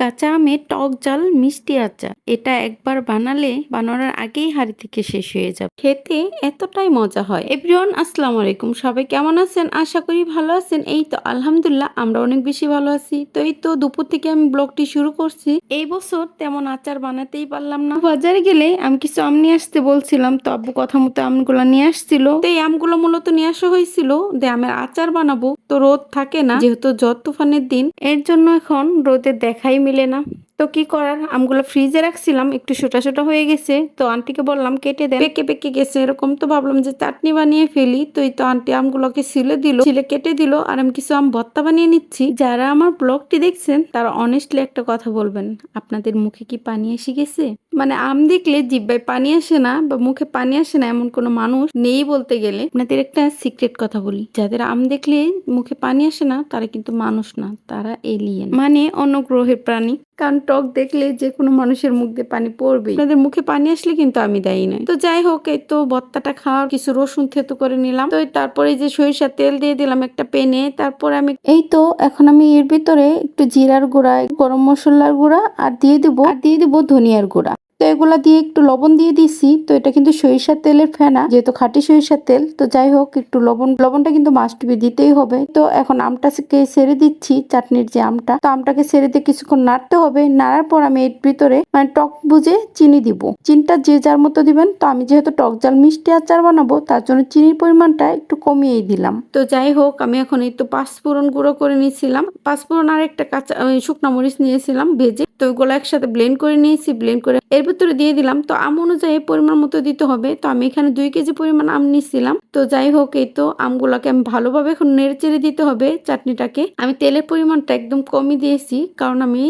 কাঁচা আমের টক জাল মিষ্টি আচার। এটা একবার বানালে বানানোর আগেই হাড়ি থেকে শেষ হয়ে যাবে। খেতে এতটাই মজা হয়। এভরিওয়ান আসসালামু আলাইকুম। সবাই কেমন আছেন? আশা করি ভালো আছেন। এই তো আলহামদুলিল্লাহ, আমরা অনেক বেশি ভালো আছি। তো এই তো দুপুর থেকে আমি ব্লগটি শুরু করছি। এই বছর তেমন আচার বানাতেই পারলাম না। বাজারে গেলে আমি কিছু আম নিয়ে আসতে বলছিলাম। তো আব্বু কথা মতো আমগুলো নিয়ে আসছিল। তো এই আমগুলো মূলত নিয়ে আসা হয়েছিল যে আমের আচার বানাবো। তো রোদ থাকে না, যেহেতু জ্বর তুফানের দিন। এর জন্য এখন রোদের দেখাই মিলে না। তো কি করার? আমগুলো ফ্রিজে রাখছিলাম, একটু ছোটা ছোটা হয়ে গেছে। তো আন্টিকে বললাম, কেটে দেন। পেকে পেকে গেছে, এরকম তো ভাবলাম যে চাটনি বানিয়ে ফেলি। তো এই তো আন্টি আমগুলোকে শিলে দিল শিলে কেটে দিল, আর আমি কিছু আম ভর্তা বানিয়ে নিচ্ছি। যারা আমার ব্লগটি দেখছেন, তারা অনেস্টলি একটা কথা বলবেন। আপনাদের মুখে কি পানি এসে গেছে? মানে আম দেখলে জিব্বায় পানি আসে না বা মুখে পানি আসে না এমন কোনো মানুষ নেই বলতে গেলে। আপনাদের একটা সিক্রেট কথা বলি। যাদের আম দেখলে মুখে পানি আসে না, তারা কিন্তু মানুষ না, তারা এলিয়েন মানে অন্য গ্রহের প্রাণী। কারণ টক দেখলে যে কোনো মানুষের মুখ দিয়ে পানি পড়বে আপনাদের মুখে পানি আসলে কিন্তু আমি দায়ী নই। তো যাই হোক, এই তো বত্তাটা খাওয়ার কিছু রসুন থেতু করে নিলাম। তো তারপরে যে সরিষার তেল দিয়ে দিলাম একটা পেনে। তারপরে আমি এই তো এখন আমি এর ভিতরে একটু জিরার গুঁড়া, গরম মশলার গুঁড়া আর দিয়ে দিব। আর দিয়ে দিব ধনিয়ার গুঁড়া। তো এগুলা দিয়ে একটু লবণ দিয়ে দিছি। তো এটা কিন্তু সরিষার তেলের ফেনা, যেহেতু খাঁটি সরিষার তেল। তো যাই হোক, একটু লবণ, লবণটা কিন্তু মাস্ট বি দিতেই হবে। তো এখন আমটাকে সেরে দিচ্ছি, চাটনির যে আমটা। তো আমটাকে সেরে দিয়ে কিছুক্ষণ নাড়তে হবে। নাড়ার পর আমি এর ভিতরে মানে টক বুঝে চিনি দিব। চিনিটা যে যার মতো দিবেন। তো আমি যেহেতু টক জাল মিষ্টি আচার বানাবো, তার জন্য চিনির পরিমাণটা একটু কমিয়েই দিলাম। তো যাই হোক, আমি এখন এই তো পাঁচফোড়ন গুঁড়ো করে নিয়েছিলাম। পাঁচফোড়ন আর একটা কাঁচা শুকনো মরিচ নিয়েছিলাম, ভেজে। তো ওগুলো একসাথে ব্লেন্ড করে নিয়েছি ব্লেন্ড করে এর ভিতরে দিয়ে দিলাম। তো আম অনুযায়ী পরিমাণ মতো দিতে হবে। তো আমি এখানে দুই কেজি পরিমাণ আম নিছিলাম তো যাই হোক, এই তো আমগুলোকে আমি ভালোভাবে এখন নেড়ে চেড়ে দিতে হবে চাটনিটাকে। আমি তেলের পরিমাণটা একদম কমই দিয়েছি, কারণ আমি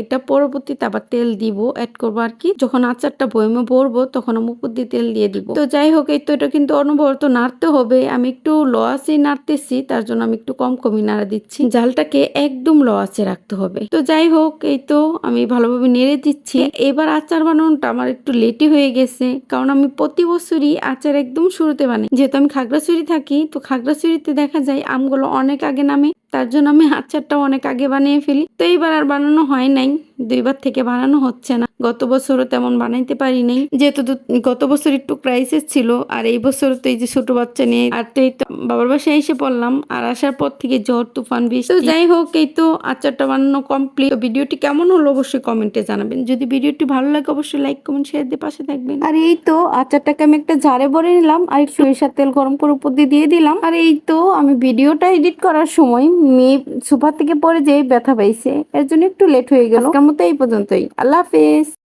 এটা পরবর্তীতে আবার তেল দিব অ্যাড করব আর কি। যখন আচারটা বয়মে ভরবো, তখন আমি উপর দিয়ে তেল দিয়ে দিব। তো যাই হোক, এই তো এটা কিন্তু অনবরত নাড়তে হবে। আমি একটু লো নাড়তেছি, তার জন্য আমি একটু কম কমই নাড়া দিচ্ছি। জালটাকে একদম লো রাখতে হবে। তো যাই হোক, এই তো আমি ভালোভাবে নেড়ে দিচ্ছি। এবার আচার বানানোটা আমার একটু লেটে হয়ে গেছে, কারণ আমি প্রতি বছরই আচার একদম শুরুতে বানাই। যেহেতু আমি খাগড়াছড়ি থাকি, তো খাগড়াছড়িতে দেখা যায় আমগুলো অনেক আগে নামে তার জন্য আমি আচারটা অনেক আগে বানিয়ে ফেলি। তো এইবার আর বানানো হয় নাই। দুইবার থেকে বানানো হচ্ছে না। গত বছরও তেমন বানাইতে পারি নাই। যেহেতু গত বছর একটু ক্রাইসিস ছিল, আর এই বছর তো এই যে ছোট বাচ্চা নিয়ে আর তো এই তো বাবার বাসায় এসে পড়লাম। আর আসার পর থেকে ঝড় তুফান, বৃষ্টি। তো যাই হোক, এই তো আচারটা বানানো কমপ্লিট ভিডিওটি কেমন হলো অবশ্যই কমেন্টে জানাবেন। যদি ভিডিওটি ভালো লাগে, অবশ্যই লাইক কমেন্ট শেয়ার দিয়ে পাশে থাকবেন। আর এই তো আচারটাকে আমি একটা ঝাড়ে ভরে নিলাম। আর একটু সরিষার তেল গরম করে উপর দিয়ে দিয়ে দিলাম। আর এই তো আমি ভিডিওটা এডিট করার সময় মেয়ে সোফা থেকে পরে যেয়ে ব্যথা পাইছে, এর জন্য একটু লেট হয়ে গেল। কেমন তো এই পর্যন্তই। আল্লাহ হাফেজ।